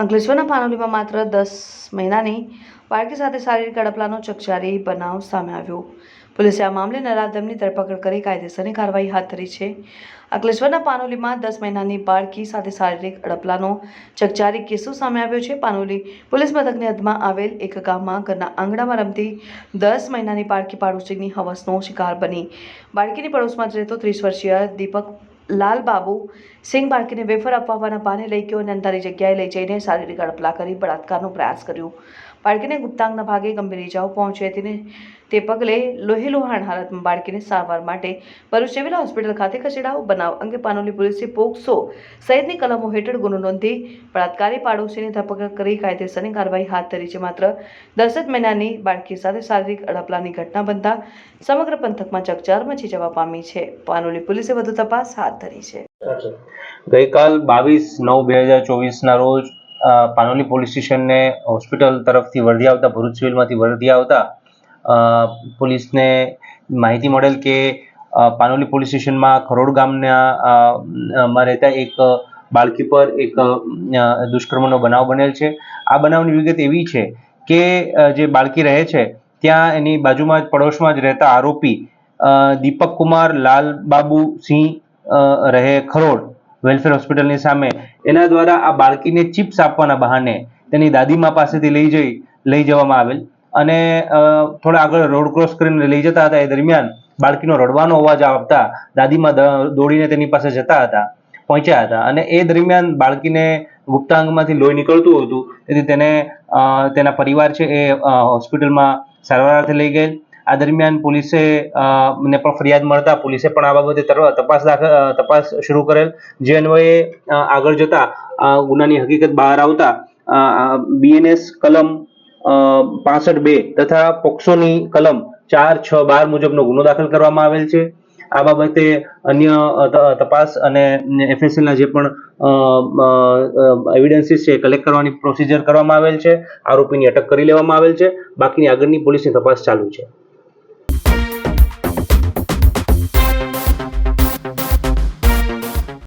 અંકલેશ્વરના પાનોલીમાં માત્ર દસ મહિનાની બાળકી સાથે શારીરિક અડપલાનો ચકચારી બનાવ સામે આવ્યો. પોલીસે આ મામલે નરાધમની ધરપકડ કરી કાયદેસરની કાર્યવાહી હાથ ધરી છે. અંકલેશ્વરના પાનોલીમાં દસ મહિનાની બાળકી સાથે શારીરિક અડપલાનો ચકચારી કિસ્સો સામે આવ્યો છે. પાનોલી પોલીસ મથકની હદમાં આવેલ એક ગામમાં ઘરના આંગણામાં રમતી દસ મહિનાની બાળકી પાડોશીની હવસનો શિકાર બની. બાળકીની પડોશમાં જ રહેતો ત્રીસ વર્ષીય દીપક લાલબાબુ સિંહ બાળકીને વેફર અપાવવાના બહાને લઈ ગયો અને અંધારી જગ્યાએ લઈ જઈને શારીરિક અડપલા કરી બળાત્કારનો પ્રયાસ કર્યો. બાળકીને ગુપ્તાંગના ભાગે ગંભીર ઇજાઓ પહોંચી હતી તે પગલે લોહીલુહાણ હાલતમાં બાળકીને સારવાર માટે ભરૂચ સિવિલ હોસ્પિટલ ખાતે ખસેડાવો બનાવ અંગે પાનોલી પોલીસે પોક્સો સહિતની કલમો હેઠળ ગુનો નોંધી બળાત્કારી પાડોશીની ધરપકડ કરી કાયદેસરની કાર્યવાહી હાથ ધરી છે. માત્ર દસ જ મહિનાની બાળકી સાથે શારીરિક અડપલાની ઘટના બનતા સમગ્ર પંથકમાં ચકચાર મચી જવા પામી છે. પાનોલી પોલીસે વધુ તપાસ હાથ ધરી છે. ગઈકાલ બાવીસ નવ બે હજાર ચોવીસના રોજ પાનોલી પોલીસ સ્ટેશનને હોસ્પિટલ તરફથી વર્ધી આવતા, ભરૂચ સિવિલમાંથી વર્ધી આવતા પોલીસને માહિતી મળેલ કે પાનોલી પોલીસ સ્ટેશનમાં ખરોડ ગામના માં રહેતા એક બાળકી પર એક દુષ્કર્મનો બનાવ બનેલ છે. આ બનાવની વિગત એવી છે કે જે બાળકી રહે છે, ત્યાં એની બાજુમાં જ, પડોશમાં જ રહેતા આરોપી દીપક કુમાર, લાલ બાબુ સિંહ રહે ખરોડ વેલફેર હોસ્પિટલની સામે. એના દ્વારા આ બાળકીને ચિપ્સ આપવાના બહાને તેની દાદીમા પાસેથી લઈ જઈ, લઈ જવામાં આવેલ. અને થોડા આગળ રોડ ક્રોસ કરીને લઈ જતા હતા. એ દરમિયાન બાળકીનો રડવાનો અવાજ આવતા દાદીમાં દોડીને તેની પાસે જતા હતા, પહોંચ્યા હતા. અને એ દરમિયાન બાળકીને ગુપ્તાંગમાંથી લોહી નીકળતું હતું. તેથી તેને તેના પરિવાર છે એ હોસ્પિટલમાં સારવાર અર્થે લઈ ગયેલ. આ દરમિયાન પોલીસે ને પણ ફરિયાદ મળતા પોલીસે પણ આ બાબતે તપાસ તપાસ શરૂ કરેલ. જે અન્વયે આગળ જતા ગુનાની હકીકત બહાર આવતા બીએનએસ કલમ પાસઠ બે તથા પોક્સોની કલમ ચાર, છ, બાર મુજબનો ગુનો દાખલ કરવામાં આવેલ છે. આ બાબતે અન્ય તપાસ અને એફએસએલના જે પણ એવિડન્સીસ છે કલેક્ટ કરવાની પ્રોસિજર કરવામાં આવેલ છે. આરોપીની અટક કરી લેવામાં આવેલ છે. બાકીની આગળની પોલીસની તપાસ ચાલુ છે.